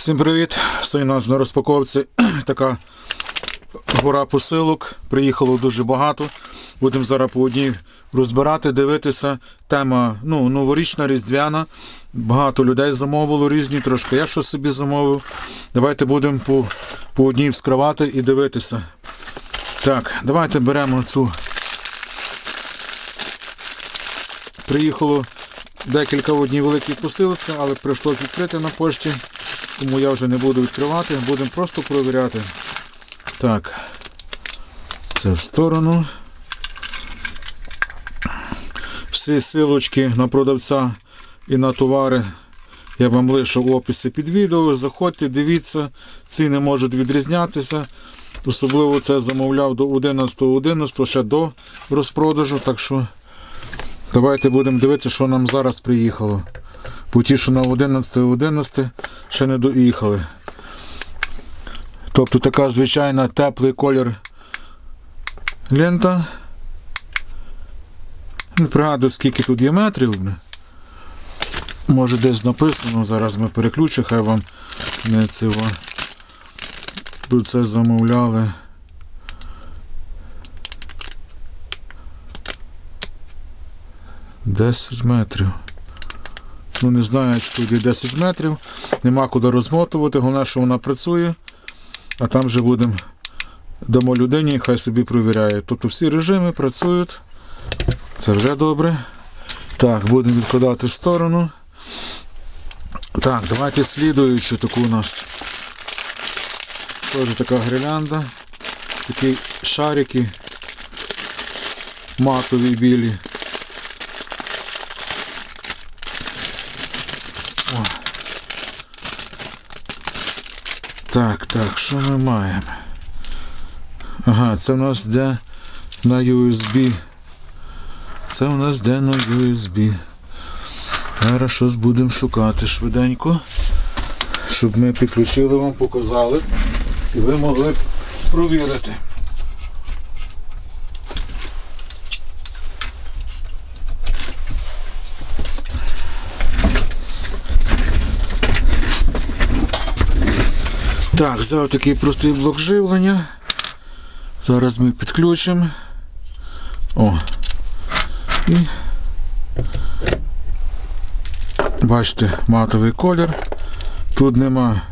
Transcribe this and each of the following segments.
Всім привіт! Сьогодні у нас на розпаковці така гора посилок. Приїхало дуже багато. Будемо зараз по одній розбирати, дивитися. Тема ну, новорічна, різдвяна. Багато людей замовило різні трошки. Я щось собі замовив. Давайте будемо по, по одній вскривати і дивитися. Так, давайте беремо цю. Приїхало декілька в одній великій посилці, але прийшлося відкрити на пошті. Тому я вже не буду відкривати, будемо просто провіряти. Так, це в сторону. Всі силочки на продавця і на товари я вам лишу в описі під відео. Заходьте, дивіться, ціни можуть відрізнятися. Особливо це замовляв до 11.11, ще до розпродажу. Так що давайте будемо дивитися, що нам зараз приїхало. Ті, що на 11.11 ще не доїхали. Тобто така звичайна теплий колір лента. Не пригадую, скільки тут є метрів. Може десь написано, зараз ми переключимо, хай вам не цього. Тут це замовляли. Десять метрів. Ну, не знаю, тут є 10 метрів. Нема куди розмотувати, головне, що вона працює. А там вже будемо дамо людині, хай собі провіряє. Тобто всі режими працюють. Це вже добре. Так, будемо відкладати в сторону. Так, давайте слідуючу таку у нас. Теж така гірлянда. Такі шарики матові білі. Так, так, що ми маємо? Ага, це в нас де на USB. Це у нас де на USB. Зараз щось будемо шукати швиденько, щоб ми підключили вам, показали, і ви могли б провірити. Так, взяв такий простий блок живлення. Зараз ми підключимо. О. І бачите, матовий колір. Тут нема.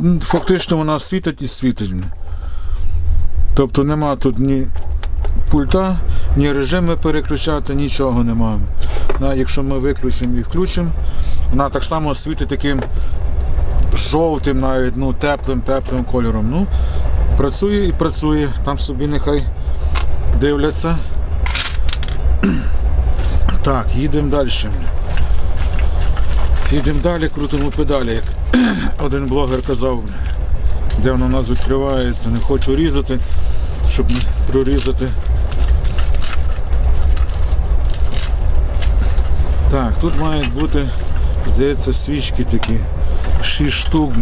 Ну, фактично вона світить і світить. Тобто нема тут ні пульта, ні режими переключати, нічого нема. Навіть якщо ми виключимо і включимо, вона так само світить таким жовтим, навіть ну, теплим, теплим кольором. Ну, працює і працює, там собі нехай дивляться. Так, їдемо далі. Їдемо далі, крутимо педалі, як один блогер казав, де воно у нас відкривається, не хочу різати, щоб не прорізати. Так, тут мають бути, здається, свічки такі. 6 штук.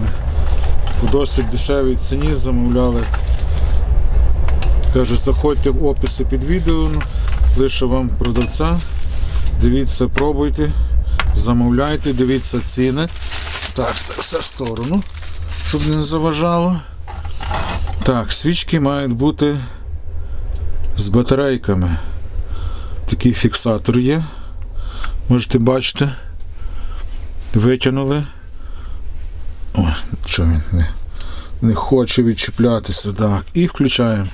По досить дешевій ціні замовляли. Кажу, заходьте в описи під відео, лише вам продавця. Дивіться, пробуйте, замовляйте, дивіться ціни. Так, це все в сторону, щоб не заважало. Так, свічки мають бути з батарейками. Такий фіксатор є. Можете бачити. Витягнули. О, що він не, не хоче відчіплятися. Так. І включаємо.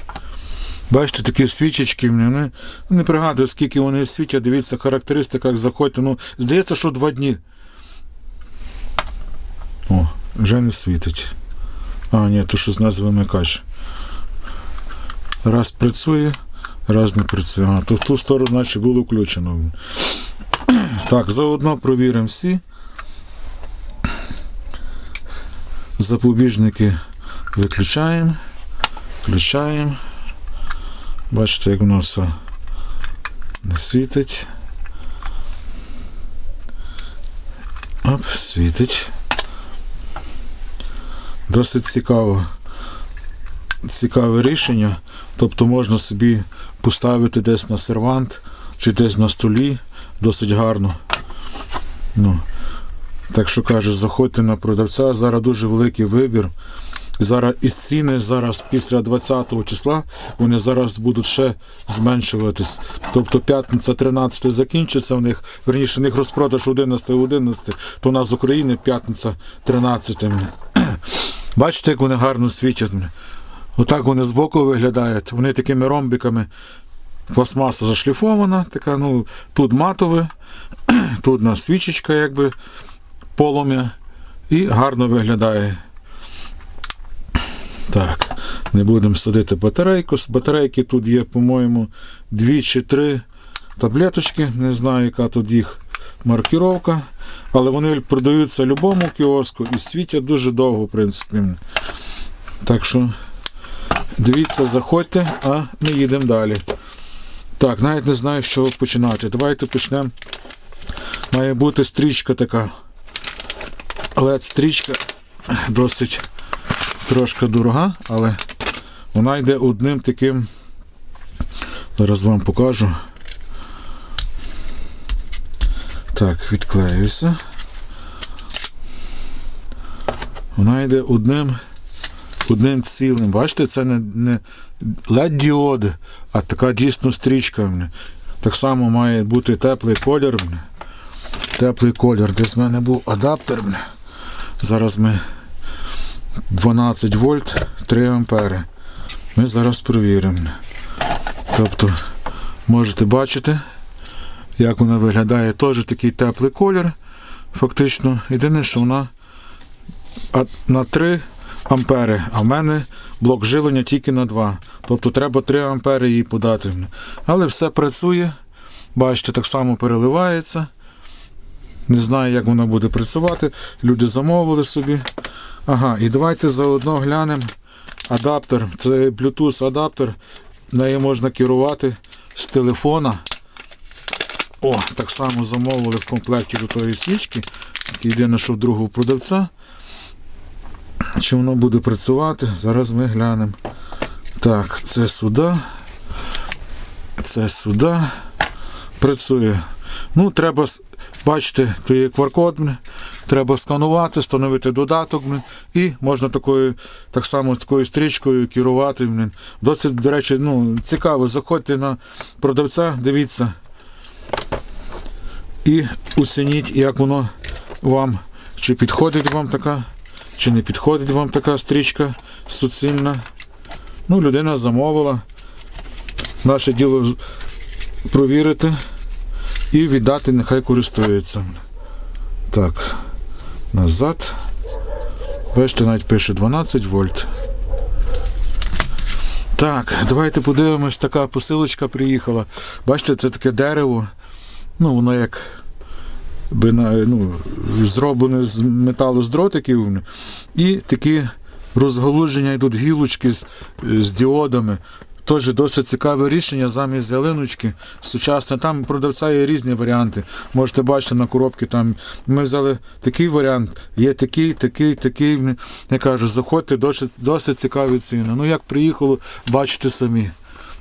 Бачите, такі свічечки. Не, не пригадую, скільки вони світять. Дивіться, характеристика, як заходьте. Ну, здається, що два дні. О, вже не світить. А, ні, то що з нас вимикач. Раз працює, раз не працює. А, то в ту сторону, значить, було включено. Так, заодно провіримо всі. Запобіжники виключаємо, включаємо. Бачите, як воно все не світить. Оп, світить. Досить цікаво. Цікаве рішення. Тобто можна собі поставити десь на сервант чи десь на столі. Досить гарно. Ну, Так що кажу, заходьте на продавця. Зараз дуже великий вибір. Зараз із ціни зараз після 20 числа вони зараз будуть ще зменшуватись. Тобто п'ятниця 13 закінчиться в них, верніше, в них розпродаж 11 11, то у нас з України п'ятниця 13. Бачите, як вони гарно світять. Отак вони збоку виглядають. Вони такими ромбиками. Пластмаса зашліфована, така, ну, тут матове, тут у нас свічечка, якби полум'я, і гарно виглядає. Так, не будемо садити батарейку. З батарейки тут є, по-моєму, дві чи три таблеточки. Не знаю, яка тут їх маркіровка. Але вони продаються будь-якому кіоску і світять дуже довго, в принципі. Так що дивіться, заходьте, а ми їдемо далі. Так, навіть не знаю, з чого починати. Давайте почнемо. Має бути стрічка така. Led стрічка досить трошки дорога, але вона йде одним таким. Зараз вам покажу. Так, відклеюся. Вона йде одним одним цілим. Бачите, це не, не led діоди, а така дійсно стрічка. Так само має бути теплий колір. Теплий колір. Десь в мене був адаптер. Зараз ми 12 вольт 3 ампери. Ми зараз перевіримо. Тобто, можете бачити, як вона виглядає. Теж такий теплий колір. Фактично. Єдине, що вона на 3 ампери, а в мене блок живлення тільки на 2. Тобто треба 3 ампери їй подати. Але все працює. Бачите, так само переливається. Не знаю, як вона буде працювати. Люди замовили собі. Ага, і давайте заодно глянемо адаптер. Це Bluetooth адаптер. Нею можна керувати з телефона. О, так само замовили в комплекті до тої свічки. Єдине, що в другого продавця. Чи воно буде працювати? Зараз ми глянемо. Так, це сюди. Це сюди. Працює. Ну, треба, бачите, то є QR-код, треба сканувати, встановити додаток, і можна такою, так само такою стрічкою керувати. Досить, до речі, ну, цікаво. Заходьте на продавця, дивіться. І оцініть, як воно вам, чи підходить вам така, чи не підходить вам така стрічка суцільна. Ну, людина замовила. Наше діло провірити і віддати, нехай користується. Так, назад. Бачите, навіть пише 12 вольт. Так, давайте подивимось, така посилочка приїхала. Бачите, це таке дерево. Ну, воно як би, ну, зроблене з металу з дротиків. І такі розгалуження йдуть гілочки з, з діодами. Теж досить цікаве рішення замість ялиночки сучасне. Там продавця є різні варіанти. Можете бачити на коробці. Там ми взяли такий варіант, є такий, такий, такий. Я кажу, заходьте, досить, досить цікаві ціни. Ну як приїхало, бачите самі.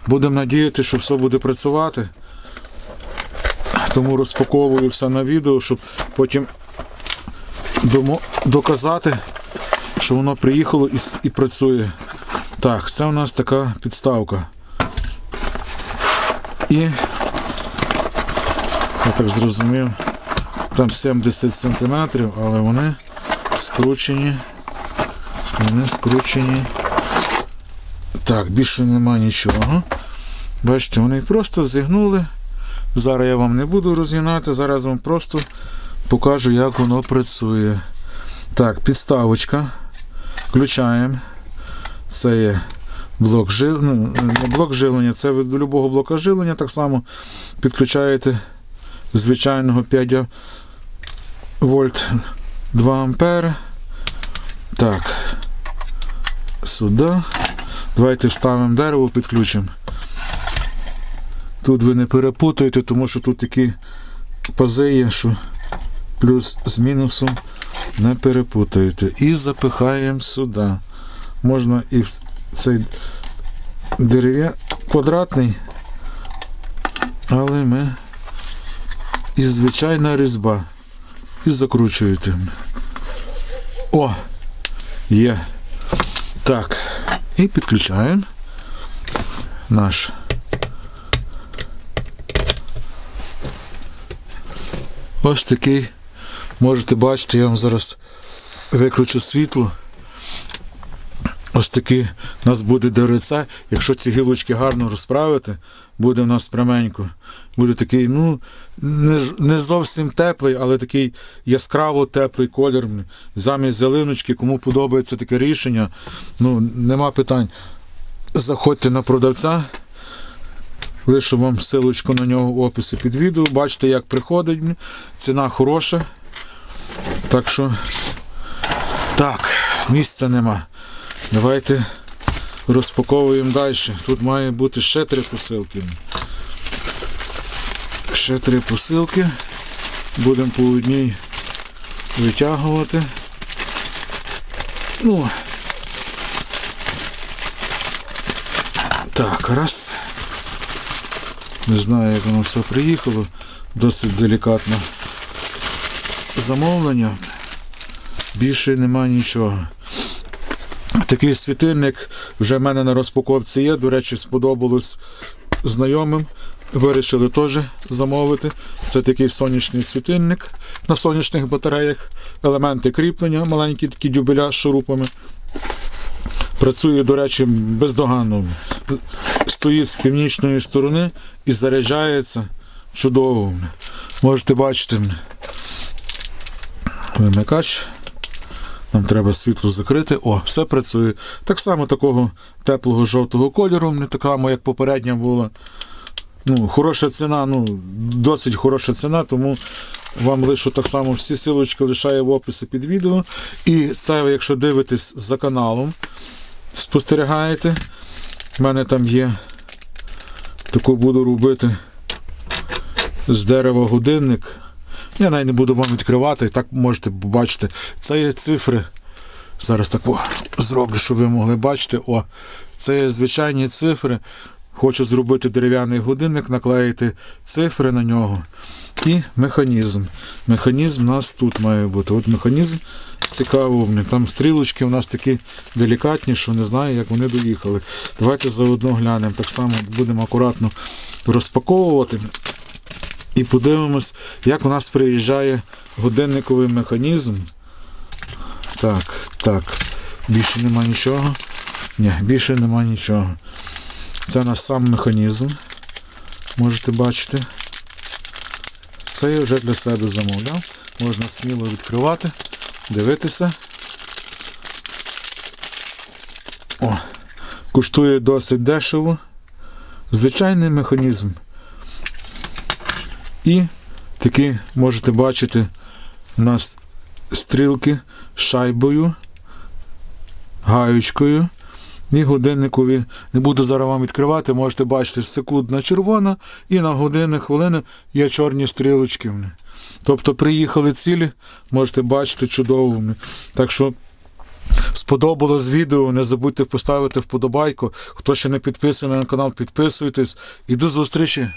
Будемо надіяти, що все буде працювати. Тому розпаковую все на відео, щоб потім доказати, що воно приїхало і, і працює. Так, це у нас така підставка. І я так зрозумів, там 70 см, але вони скручені. Вони скручені. Так, більше нема нічого. Бачите, вони просто зігнули. Зараз я вам не буду розігнати, зараз вам просто покажу, як воно працює. Так, підставочка. Включаємо. Це є блок живлення. Блок живлення, це ви до любого блока живлення так само підключаєте звичайного 5 вольт 2 ампери. Так. Сюди. Давайте вставимо дерево, підключимо. Тут ви не перепутаєте, тому що тут такі пази є, що плюс з мінусом не перепутаєте. І запихаємо сюди. Можна і цей дерев'я квадратний, але ми і звичайна різьба. і закручуєте. О! Є. Так. І підключаємо наш. Ось такий. Можете бачити, я вам зараз виключу світло. Ось такий у нас буде ДРЦ. Якщо ці гілочки гарно розправити, буде в нас пряменько. Буде такий, ну, не, не зовсім теплий, але такий яскраво теплий колір. Замість зеленочки, кому подобається таке рішення, ну, нема питань. Заходьте на продавця. Лишу вам силочку на нього в описі під відео. Бачите, як приходить. Ціна хороша. Так що. Так, місця нема. Давайте розпаковуємо далі. Тут має бути ще три посилки. Ще три посилки. Будемо по одній витягувати. Ну. Так, раз. Не знаю, як воно все приїхало. Досить делікатно замовлення. Більше нема нічого. Такий світильник вже в мене на розпаковці є. До речі, сподобалось знайомим. Вирішили теж замовити. Це такий сонячний світильник на сонячних батареях. Елементи кріплення, маленькі такі дюбеля з шурупами. Працює, до речі, бездоганно. Стоїть з північної сторони і заряджається чудово. Можете бачити. Вимикач. Нам треба світло закрити. О, все працює. Так само такого теплого жовтого кольору, не така, як попередня була. Ну, хороша ціна, ну, досить хороша ціна, тому вам лишу так само всі силочки лишаю в описі під відео. І це, якщо дивитесь за каналом, спостерігаєте. У мене там є. Таку буду робити з дерева годинник. Я навіть не буду вам відкривати, так можете побачити. Це є цифри. Зараз так зроблю, щоб ви могли бачити. О, це є звичайні цифри. Хочу зробити дерев'яний годинник, наклеїти цифри на нього. І механізм. Механізм у нас тут має бути. От механізм цікаво. Там стрілочки у нас такі делікатні, що не знаю, як вони доїхали. Давайте заодно глянемо. Так само будемо акуратно розпаковувати. І подивимось, як у нас приїжджає годинниковий механізм. Так, так. Більше нема нічого. Ні, більше нема нічого. Це наш сам механізм. Можете бачити. Це я вже для себе замовляв. Можна сміло відкривати, дивитися. О, коштує досить дешево. Звичайний механізм. І такі можете бачити у нас стрілки шайбою, гаючкою і годинникові. Не буду зараз вам відкривати, можете бачити секундна червона і на години хвилини є чорні стрілочки. Тобто приїхали цілі, можете бачити чудово. Так що сподобалось відео, не забудьте поставити вподобайку. Хто ще не підписаний на канал, підписуйтесь. І до зустрічі!